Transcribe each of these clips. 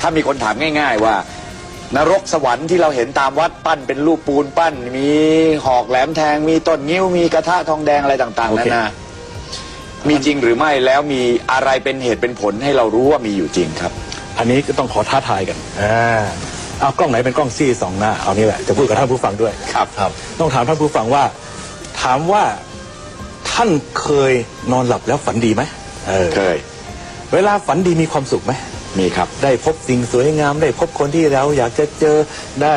ถ้ามีคนถามง่าย ๆ ว่า นรกสวรรค์ที่เราเห็นตามวัดปั้นเป็นรูปปูนปั้น มีหอกแหลมแทง มีต้นงิ้วมีกระทะทองแดงอะไรต่างโอๆนาเค นามีจริงหรือไม่แล้วมีอะไรเป็นเหตุเป็นผลให้เรารู้ว่ามีอยู่จริงครับ อันนี้ก็ต้องขอท้าทายกันอ่าเอากล้องไหนเป็นกล้องซี่สองหน้า เอานี่แหละ จะพูดกับท่านผู้ฟังด้วย ครับครับ ต้องถามท่านผู้ฟังว่า ถามว่าท่านเคยนอนหลับแล้วฝันดีไหมเออเคย เวลาฝันดีมีความสุขไหม มีครับ ได้พบสิ่งสวยงาม ได้พบคนที่เราอยากจะเจอได้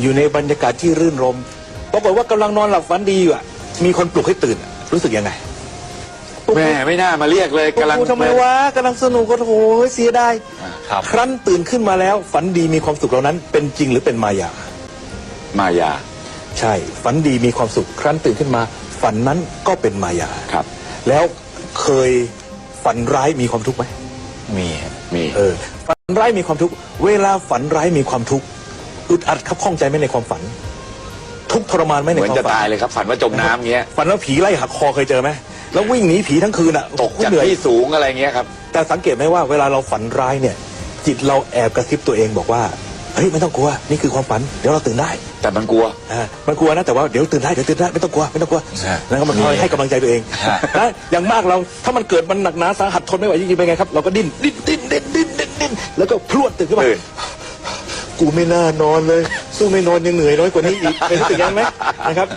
อยู่ในบรรยากาศที่รื่นรมปรากฏว่ากำลังนอนหลับฝันดีอยู่อะมีคนปลุกให้ตื่นอะรู้สึกยังไงแม่ไม่น่ามาเรียกเลยกำลังโอ้โหทำไมวะกำลังสนุกก็โหเสียดายครับ ครั้นตื่นขึ้นมาแล้ว ฝันดีมีความสุขเหล่านั้น เป็นจริงหรือเป็นมายา มายาใช่ ฝันดีมีความสุข ครั้นตื่นขึ้นมา ฝันนั้นก็เป็นมายา ครับ แล้วเคยฝันร้ายมีความทุกข์ไหม มีฮะมี เออฝันร้ายมีความทุกข์เวลาฝันร้ายมีความทุกข์อึดอัดขับข้องใจไหมในความฝัน ทุกข์ทรมานไหมในเหมือนความจะฝันตายเลยครับ ฝันว่าจมน้ำเงี้ย ฝันว่าผีไล่หักคอเคยเจอไหมแล้ววิ่งหนีผีทั้งคืนอะตกจากเหนื่อย ที่สูงอะไรเงี้ยครับ แต่สังเกตไหมว่าเวลาเราฝันร้ายเนี่ย จิตเราแอบกระซิบตัวเองบอกว่า เฮ้ยไม่ต้องกลัวนี่คือความฝันเดี๋ยวเราตื่นได้แต่มันกลัว อ่ามันกลัวนะแต่ว่าเดี๋ยวตื่นได้เดี๋ยวตื่นได้ไม่ต้องกลัวไม่ต้องกลัวใช่แล้วก็มันคอยให้กำลังใจตัวเองใช่นะอย่างมากเราถ้ามันเกิดมันหนักหนาสาหัสทนไม่ไหวจริงๆเป็นไงครับเราก็ดิ้นดิ้นดิ้นดิ้นดิ้นดิ้นดิ้นแล้วก็พรวดตื่นขึ้นมา ตื่น กูไม่น่านอนเลย สู้ไม่นอนยังเหนื่อยน้อยกว่านี้อีก เป็นรู้สึกอยังนั้นไหมนะครับ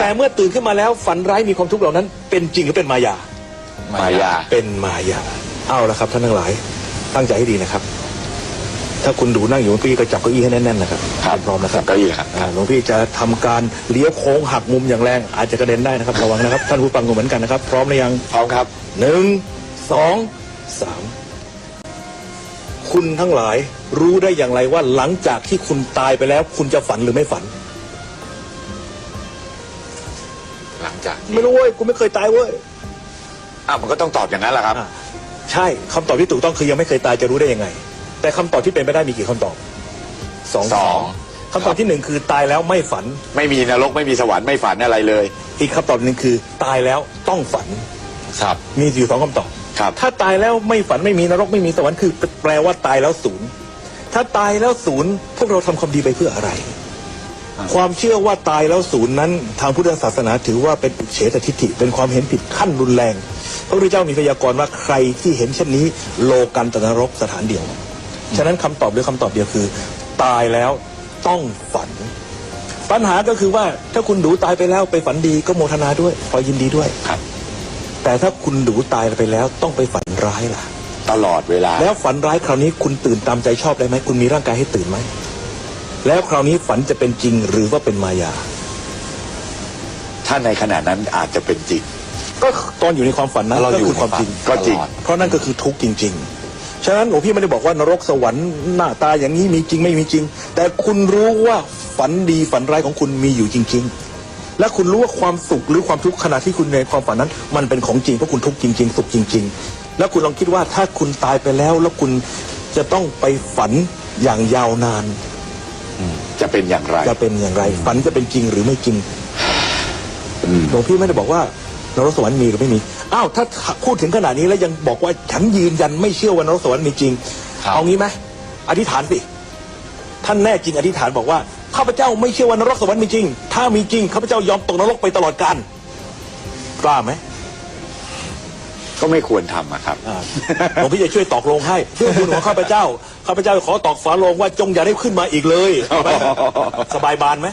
แต่เมื่อตื่นขึ้นมาแล้วฝันร้ายมีความทุกข์เหล่านั้น เป็นจริงหรือเป็นมายา มายา เป็นมายา เอาละครับท่านทั้งหลาย ตั้งใจให้ดีนะครับ ถ้าคุณดูนั่งอยู่หลวงพี่ก็จับเก้าอี้ให้แน่นๆนะครับครับพร้อมนะครับเก้าอี้ครับอ่าหลวงพี่จะทำการเลี้ยวโค้งหักมุมอย่างแรง อาจจะกระเด็นได้นะครับระวังนะครับท่านผู้ฟังก็เหมือนกันนะครับ พร้อมหรือยังพร้อมครับหนึ่งสองสามคุณทั้งหลายรู้ได้อย่างไรว่าหลังจากที่คุณตายไปแล้ว คุณจะฝันหรือไม่ฝัน หลังจาก ไม่รู้เว้ยกูไม่เคยตายเว้ยอ้าวมันก็ต้องตอบอย่างนั้นแหละครับอะใช่คำตอบที่ถูกต้องคือยังไม่เคยตายจะรู้ได้ยังไง แต่คำตอบที่เป็นไปได้มีกี่คำตอบสองสองคำตอบที่หนึ่งคือตายแล้วไม่ฝัน ไม่มีนรกไม่มีสวรรค์ไม่ฝันอะไรเลย อีกคำตอบหนึ่งคือ ตายแล้วต้องฝัน ครับ มีอยู่สองคำตอบ ครับ ถ้าตายแล้วไม่ฝันไม่มีนรกไม่มีสวรรค์คือแปลว่าตายแล้วศูนย์ถ้าตายแล้วศูนย์พวกเราทำความดีไปเพื่ออะไร ความเชื่อว่าตายแล้วศูนย์นั้น ทางพุทธศาสนาถือว่าเป็นอุเฉตทิฏฐิเป็นความเห็นผิดขั้นรุนแรง พระพุทธเจ้ามีพยากรณ์ว่าใครที่เห็นเช่นนี้ โลกันตนรกสถานเดียว ฉะนั้นคำตอบหรือคำตอบเดียวคือ ตายแล้วต้องฝัน ปัญหาก็คือว่าถ้าคุณดูตายไปแล้วไปฝันดีก็โมทนาด้วยขอยินดีด้วยครับ แต่ถ้าคุณดูตายไปแล้วต้องไปฝันร้ายล่ะ ตลอดเวลา แล้วฝันร้ายคราวนี้คุณตื่นตามใจชอบได้ไหมคุณมีร่างกายให้ตื่นไหมแล้วคราวนี้ฝันจะเป็นจริงหรือว่าเป็นมายา ถ้าในขณะนั้นอาจจะเป็นจริง ก็ตอนอยู่ในความฝันนั้นเราก็อยู่คือความจริงก็จริงตลอดเพราะนั่นก็คือทุกข์จริง ๆ ฉะนั้นหลวงพี่ไม่ได้บอกว่านรกสวรรค์หน้าตาอย่างนี้มีจริงไม่มีจริง แต่คุณรู้ว่าฝันดีฝันร้ายของคุณมีอยู่จริง ๆ และคุณรู้ว่าความสุขหรือความทุกข์ขณะที่คุณในความฝันนั้น มันเป็นของจริงเพราะคุณทุกข์จริง ๆ สุขจริง ๆ แล้วคุณลองคิดว่าถ้าคุณตายไปแล้ว แล้วคุณจะต้องไปฝันอย่างยาวนานจะเป็นอย่างไร จะเป็นอย่างไร ฝันจะเป็นจริงหรือไม่จริงอืมหลวงพี่ไม่ได้บอกว่านรกสวรรค์มีหรือไม่มี อ้าวถ้าพูดถึงขนาดนี้แล้วยังบอกว่าฉันยืนยันไม่เชื่อว่านรกสวรรค์มีจริง ครับ เอางี้ไหมอธิษฐานสิ ท่านแน่จริงอธิษฐานบอกว่าข้าพเจ้าไม่เชื่อว่านรกสวรรค์มีจริง ถ้ามีจริงข้าพเจ้ายอมตกนรกไปตลอดกาลกล้าไหมก็ไม่ควรทำอะครับ อ่าหลวงพี่จะช่วยตอกลงให้เพื่อบุญของข้าพเจ้าข้าพเจ้าขอตอกฝาโลงว่าจงอย่าได้ขึ้นมาอีกเลยเอาไหมสบายบานไหม